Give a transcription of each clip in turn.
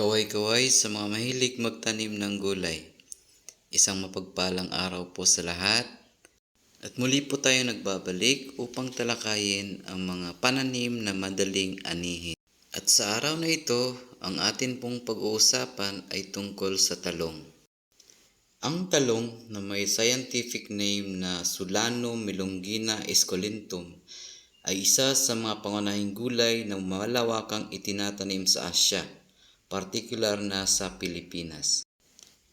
Kaway-kaway sa mga mahilig magtanim ng gulay. Isang mapagpalang araw po sa lahat. At muli po tayo nagbabalik upang talakayin ang mga pananim na madaling anihin. At sa araw na ito, ang atin pong pag-uusapan ay tungkol sa talong. Ang talong na may scientific name na Sulano melongina esculentum ay isa sa mga pangunahing gulay na malawakang itinatanim sa Asya, partikular na sa Pilipinas.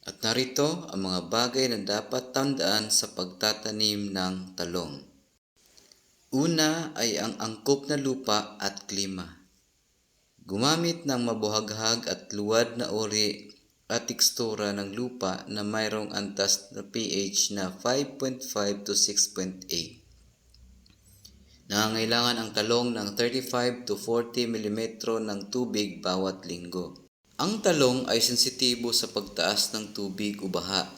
At narito ang mga bagay na dapat tandaan sa pagtatanim ng talong. Una ay ang angkop na lupa at klima. Gumamit ng mabuhaghag at luwad na uri at tekstura ng lupa na mayroong antas na pH na 5.5 to 6.8. Nangangailangan ang talong ng 35 to 40 mm ng tubig bawat linggo. Ang talong ay sensitibo sa pagtaas ng tubig o baha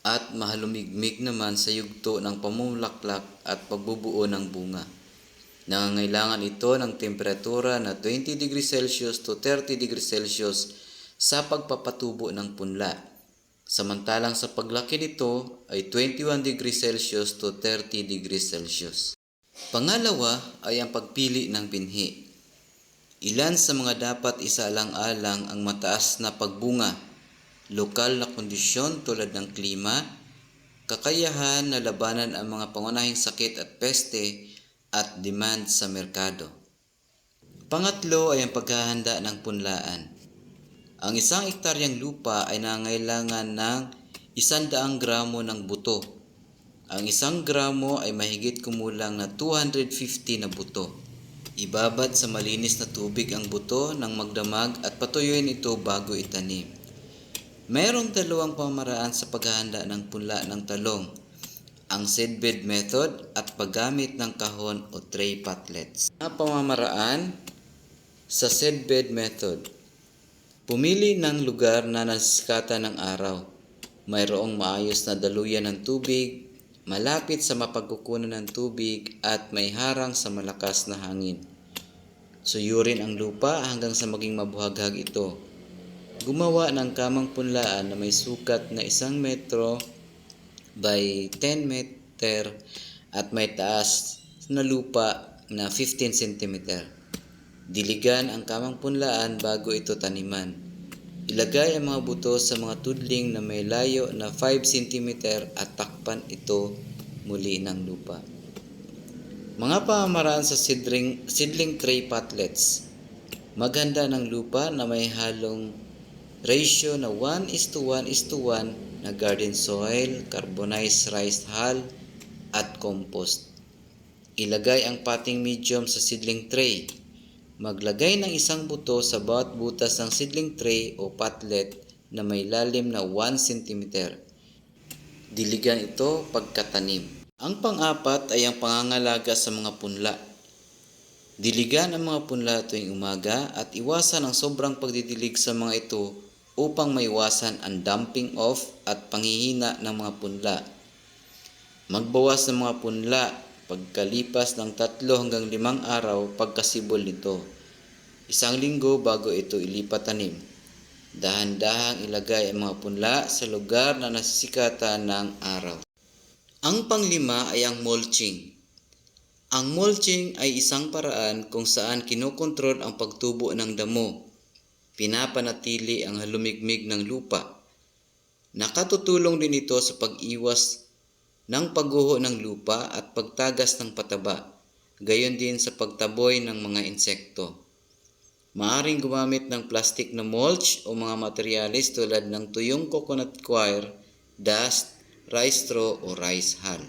at mahalumigmig naman sa yugto ng pamumulaklak at pagbubuo ng bunga. Nangangailangan ito ng temperatura na 20 degrees Celsius to 30 degrees Celsius sa pagpapatubo ng punla. Samantalang sa paglaki nito ay 21 degrees Celsius to 30 degrees Celsius. Pangalawa ay ang pagpili ng binhi. Ilan sa mga dapat isaalang-alang ang mataas na pagbunga, lokal na kondisyon tulad ng klima, kakayahan na labanan ang mga pangunahing sakit at peste at demand sa merkado. Pangatlo ay ang paghahanda ng punlaan. Ang isang ektaryang lupa ay nangailangan ng 100 gramo ng buto. Ang isang gramo ay mahigit kumulang na 250 na buto. Ibabad sa malinis na tubig ang buto ng magdamag at patuyuin ito bago itanim. Mayroong dalawang pamaraan sa paghahanda ng punla ng talong. Ang seedbed method at paggamit ng kahon o tray potlets. Ang pamamaraan sa seedbed method. Pumili ng lugar na nasiskata ng araw. Mayroong maayos na daluyan ng tubig, malapit sa mapagkukunan ng tubig at may harang sa malakas na hangin. Suyurin ang lupa hanggang sa maging mabuhaghag ito. Gumawa ng kamang punlaan na may sukat na isang metro by 10 meter at may taas na lupa na 15 cm. Diligan ang kamang punlaan bago ito taniman. Ilagay ang mga buto sa mga tudling na may layo na 5 cm at takpan ito muli ng lupa. Mga pamamaraan sa seedling, seedling tray potlets. Maghanda ng lupa na may halong ratio na 1 is to 1 is to 1 na garden soil, carbonized rice hull, at compost. Ilagay ang potting medium sa seedling tray. Maglagay ng isang buto sa bawat butas ng seedling tray o potlet na may lalim na 1 cm. Diligan ito pagkatanim. Ang pang-apat ay ang pangangalaga sa mga punla. Diligan ang mga punla tuwing umaga at iwasan ang sobrang pagdidilig sa mga ito upang maiwasan ang dumping off at panghihina ng mga punla. Magbawas ng mga punla pagkalipas ng tatlo hanggang limang araw pagkasibol nito. Isang linggo bago ito ilipat tanim. Dahan-dahang ilagay ang mga punla sa lugar na nasisikatan ng araw. Ang panglima ay ang mulching. Ang mulching ay isang paraan kung saan kinokontrol ang pagtubo ng damo. Pinapanatili ang halumigmig ng lupa. Nakatutulong din ito sa pag-iwas ng pagguho ng lupa at pagtagas ng pataba, gayon din sa pagtaboy ng mga insekto. Maaring gumamit ng plastic na mulch o mga materyales tulad ng tuyong coconut coir, dust, rice straw o rice hull.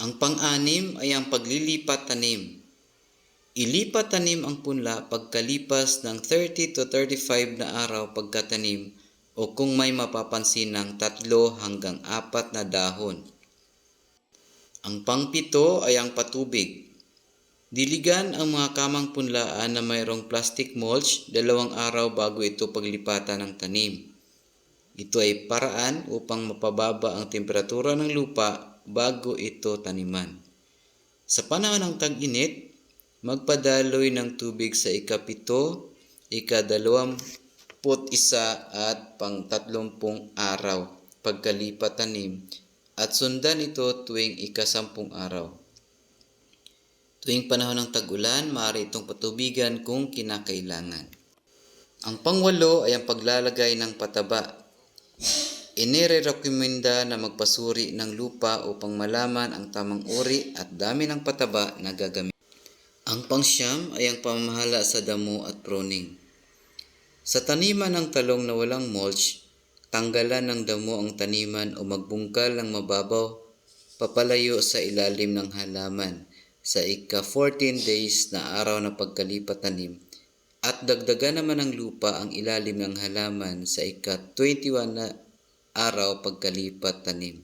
Ang pang-anim ay ang paglilipat tanim. Ilipat tanim ang punla pagkalipas ng 30 to 35 na araw pagkatanim o kung may mapapansin ng tatlo hanggang apat na dahon. Ang pangpito ay ang patubig. Diligan ang mga kamang punlaan na mayroong plastic mulch dalawang araw bago ito paglipatan ng tanim. Ito ay paraan upang mapababa ang temperatura ng lupa bago ito taniman. Sa panahon ng tag-init, magpadaloy ng tubig sa ikapito, ikadalawang isa at pang 30 araw pagkalipat tanim at sundan ito tuwing ikasampung araw. Tuwing panahon ng tag-ulan, maaari itong patubigan kung kinakailangan. Ang pangwalo ay ang paglalagay ng pataba. Inirekomenda na magpasuri ng lupa upang malaman ang tamang uri at dami ng pataba na gagamit. Ang pangsyam ay ang pamamahala sa damo at pruning. Sa taniman ng talong na walang mulch, tanggalan ng damo ang taniman o magbungkal ng mababaw papalayo sa ilalim ng halaman sa ika-14 days na araw na pagkalipat tanim at dagdagan naman ng lupa ang ilalim ng halaman sa ika-21 na araw pagkalipat tanim.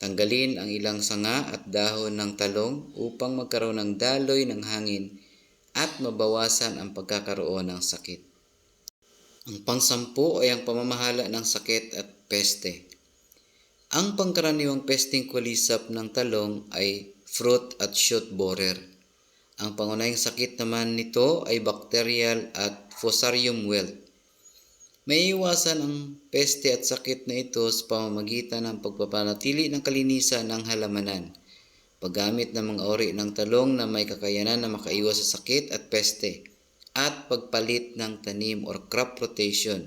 Tanggalin ang ilang sanga at dahon ng talong upang magkaroon ng daloy ng hangin at mabawasan ang pagkakaroon ng sakit. Ang pangsampu ay ang pamamahala ng sakit at peste. Ang pangkaraniwang pesteng kulisap ng talong ay fruit at shoot borer. Ang pangunahing sakit naman nito ay bacterial at fusarium wilt. May iwasan ang peste at sakit na ito sa pamamagitan ng pagpapanatili ng kalinisan ng halamanan, paggamit ng mga ori ng talong na may kakayanan na makaiwas sa sakit at peste, at pagpalit ng tanim or crop rotation.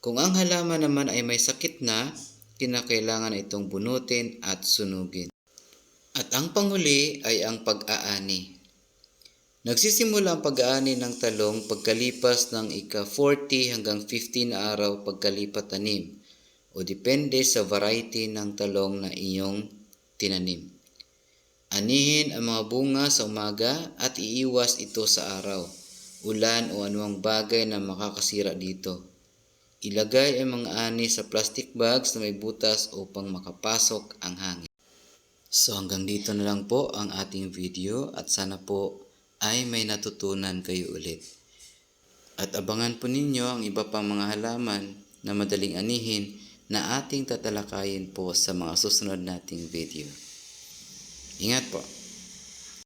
Kung ang halaman naman ay may sakit na, kinakailangan itong bunutin at sunugin. At ang panghuli ay ang pag-aani. Nagsisimula ang pag-aani ng talong pagkalipas ng ika-40 hanggang 15 na araw pagkalipat tanim o depende sa variety ng talong na iyong tinanim. Anihin ang mga bunga sa umaga at iiwas ito sa araw, ulan o anumang bagay na makakasira dito. Ilagay ang mga ani sa plastic bags na may butas upang makapasok ang hangin. So hanggang dito na lang po ang ating video at sana po ay may natutunan kayo ulit. At abangan po ninyo ang iba pang mga halaman na madaling anihin na ating tatalakayin po sa mga susunod nating video. Ingat po!